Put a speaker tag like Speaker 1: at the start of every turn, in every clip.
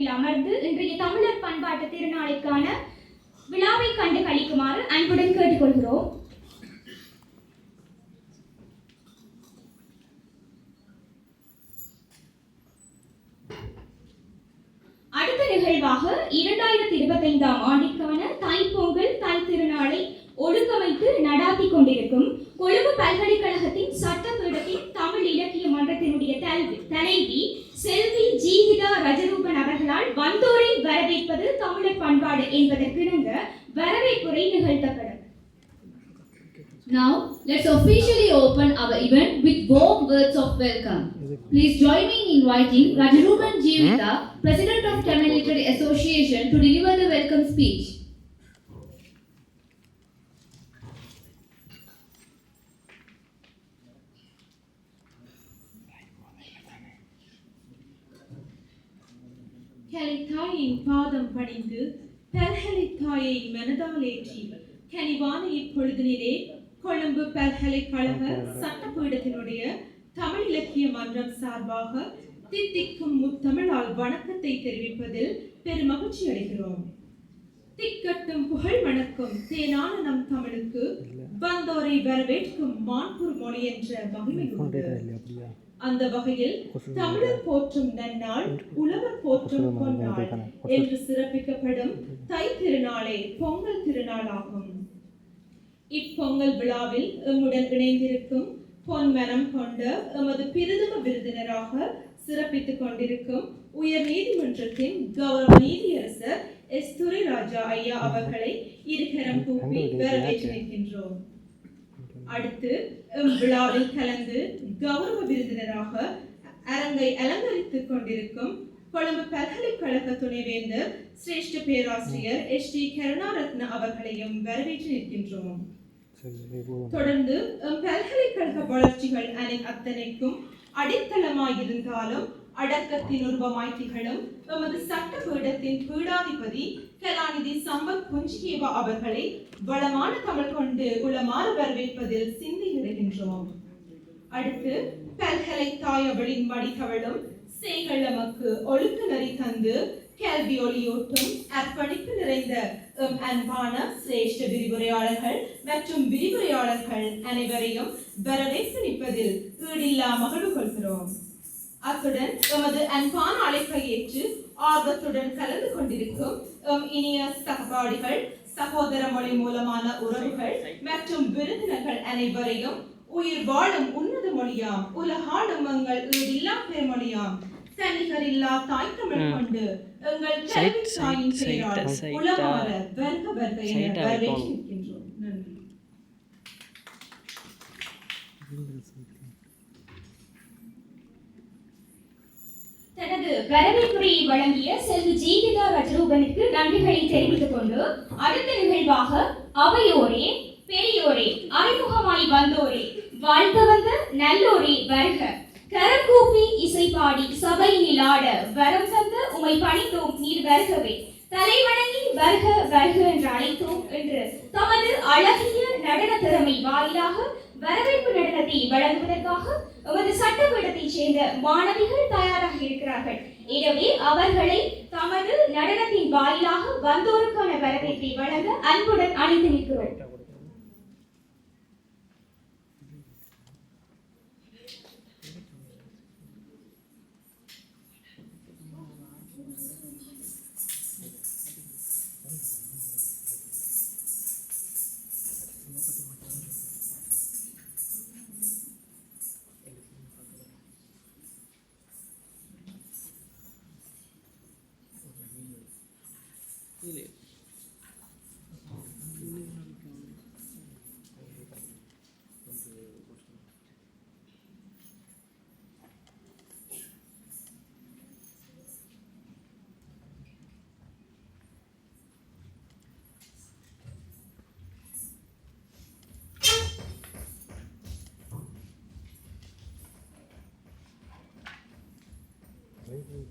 Speaker 1: அமர்ந்து இன்றைய தமிழர் பண்பாட்டு திருநாளுக்கான விழாவை கண்டு கழிக்குமாறு அன்புடன் கேட்டுக்கொள்கிறோம். அடுத்த நிகழ்வாக இரண்டாயிரத்தி இருபத்தைந்தாம் ஆண்டிற்கான தைப்பொங்கல் தை திருநாளை ஒழுங்கமைத்து நடாத்தி கொண்டிருக்கும் கொழும்பு பல்கலைக்கழகத்தின் சட்ட
Speaker 2: Now, let's officially open our event with warm words of welcome. Please join me in inviting Rajaruban Jeevita, President of Tamil Literary Association, to deliver the welcome speech.
Speaker 3: கலித்தாயின் பாதம் பணிந்து பல்கலைத்தாயை மனதால் ஏற்றி கனிவான இப்பொழுதினிலே கொழும்பு பல்கலைக்கழக சட்டப்பீடத்தினுடைய தமிழ் இலக்கிய மன்றம் சார்பாக தித்திக்கும் முத்தமிழால் வணக்கத்தை தெரிவிப்பதில் பெருமகிழ்ச்சி அடைகிறோம். திக்கட்டும் புகழ் வணக்கம் தேனான நம் தமிழுக்கு. வந்தோரை வரவேற்கும் மான்பூர் மொழி என்ற மகிமை உண்டு. அந்த வகையில் தமிழர் போற்றும் நன்னாள் உழவர் போற்றும் பொன்னாள் என்று சிறப்பிக்கப்படும் தை திருநாளே பொங்கல் திருநாளாகும். இப்பொங்கல் விழாவில் எம்முடன் இணைந்திருக்கும் பொன்மனம் கொண்ட எமது பிரதம விருந்தினராக சிறப்பித்துக் கொண்டிருக்கும் உயர் நீதிமன்றத்தின் கௌரவ நீதியரசர் எஸ். துரைராஜா ஐயா அவர்களை இருகரம் கூப்பி வரவேற்று நிற்கின்றோம் அடுத்து எம் விழாவில் கலந்து கௌரவ விருந்தினராக அரங்கை அலங்கரித்துக் கொண்டிருக்கும் கொழும்பு பல்கலைக்கழக துணைவேந்தர் சிரேஷ்ட பேராசிரியர் எஸ் டி கருணாரத்ன அவர்களையும் வரவேற்று நிற்கின்றோம். தொடர்ந்து பல்கலைக்கழக வளர்ச்சிகள் அனை அத்தனைக்கும் அடித்தளமாயிருந்தாலும் அடக்கத்தின் உருவமாய் திகழும் எமது சட்ட பீடத்தின் பீடாதிபதி கலாநிதி சம்பத் புஞ்சிகேவா அவர்களை வளமான தமிழ் கொண்டு உளமாறு வரவேற்பதில் சிந்தி இடுகின்றோம் அடுத்து பல்கலை தாயவளின் மடி தவழும் நமக்கு ஒழுக்க நெறி தந்து கேள்வி ஒளியூட்டும் அர்ப்பணிப்பு நிறைந்த அன்பான சிரேஷ்ட விரிவுரையாளர்கள் மற்றும் விரிவுரையாளர்கள் அனைவரையும் வரவேற்று நிற்பதில் ஈடில்லா மகிழ்வு கொள்கிறோம். அத்துடன் எமது அன்பான அழைப்பை ஏற்று ஆர்வத்துடன் கலந்து கொண்டிருக்கும் இனிய சகபாடிகள் சகோதர மொழி மூலமான உறவுகள் மற்றும் விருந்தினர்கள் அனைவரையும் உயிர் வாழும் உன்னத மொழியாம் உலகாடும் எங்கள் ஈடில்லா பெருமொழியாம் தன்னிகரில்லா தாய் தமிழ் கொண்டு எங்கள் கல்வி தாயின் பெயரால் உலமாற வருக வருக என வரவேற்று நிற்கின்றோம் நன்றி
Speaker 1: தனது வரவேற்புரையை வழங்கிய செல்வி ஜீவிதா ரஜரூபனுக்கு நன்றிகளை தெரிவித்துக் கொண்டு அடுத்த நிகழ்வாக அவையோரே பெரியோரே அறிமுகமாய் வந்தோரே வாழ்த்த வந்த நல்லோரே வருக. கரங்கூப்பி இசை பாடி சபை நிலாட வரம் தந்த உமை பணித்தோம் நீர் வருகவே. தலைவணங்கி வருக வருக என்று அழைத்தோம் என்று தமது அழகிய நடன திறமை வாயிலாக வரவேற்பு நடனத்தை வழங்குவதற்காக எமது சட்டப்பீடத்தைச் சேர்ந்த மாணவிகள் தயாராக இருக்கிறார்கள். எனவே அவர்களை தமது நடனத்தின் வாயிலாக வந்தோருக்கான வரவேற்பை வழங்க அன்புடன் அழைத்து நிற்கிறோம்.
Speaker 4: 没注意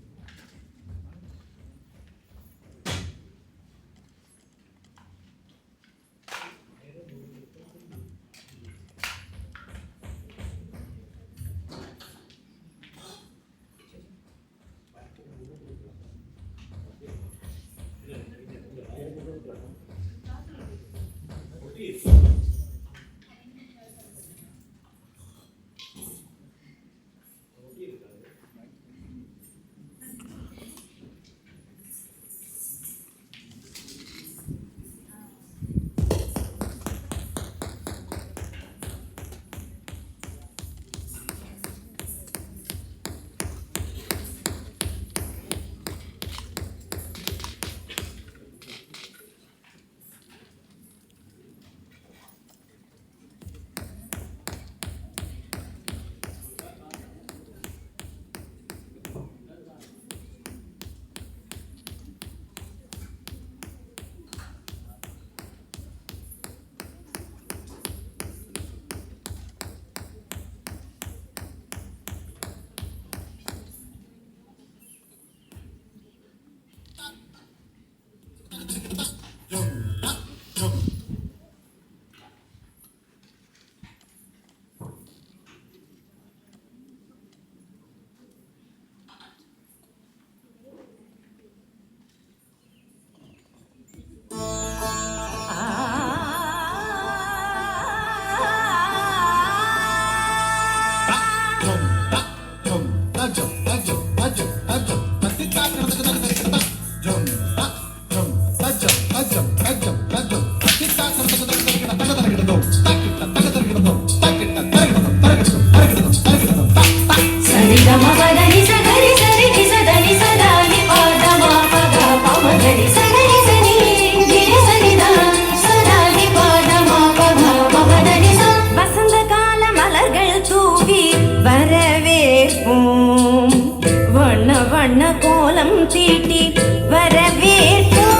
Speaker 4: வண்ண கோலம் தீட்டி வரவேற்கும்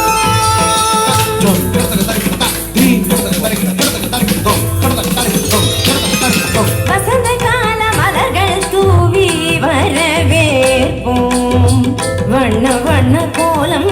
Speaker 4: வசந்த கால மலர்கள் தூவி வரவேற்போம். வண்ண வண்ண கோலம்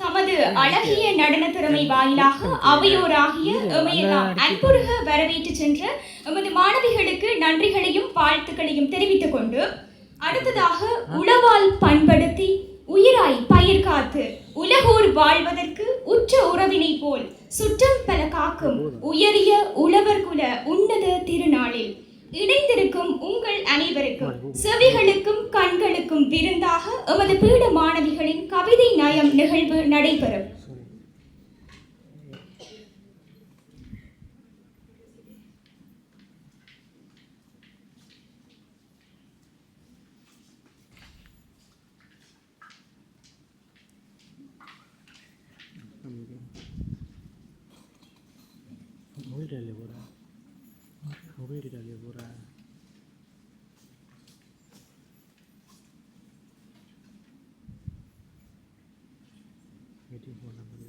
Speaker 1: தமது அழகிய நடன திறமை வாயிலாக அவையோராகிய எமையெல்லாம் அன்புருக வரவேற்று சென்ற எமது மாணவிகளுக்கு நன்றிகளையும் வாழ்த்துக்களையும் தெரிவித்துக் கொண்டு அடுத்ததாக உளவால் பண்படுத்தி உயிராய் பயிர் காத்து உலகோர் வாழ்வதற்கு உற்ற உறவினை போல் சுற்றம் பல காக்கும் உயரிய உழவர் குல உன்னத திருநாளில் இணைந்திருக்கும் உங்கள் அனைவருக்கும் செவிகளுக்கும் கண்களுக்கும் விருந்தாக எமது பீட மாணவிகளின் கவிதை நயம் நிகழ்வு நடைபெறும்.
Speaker 5: மீட்டிங் போன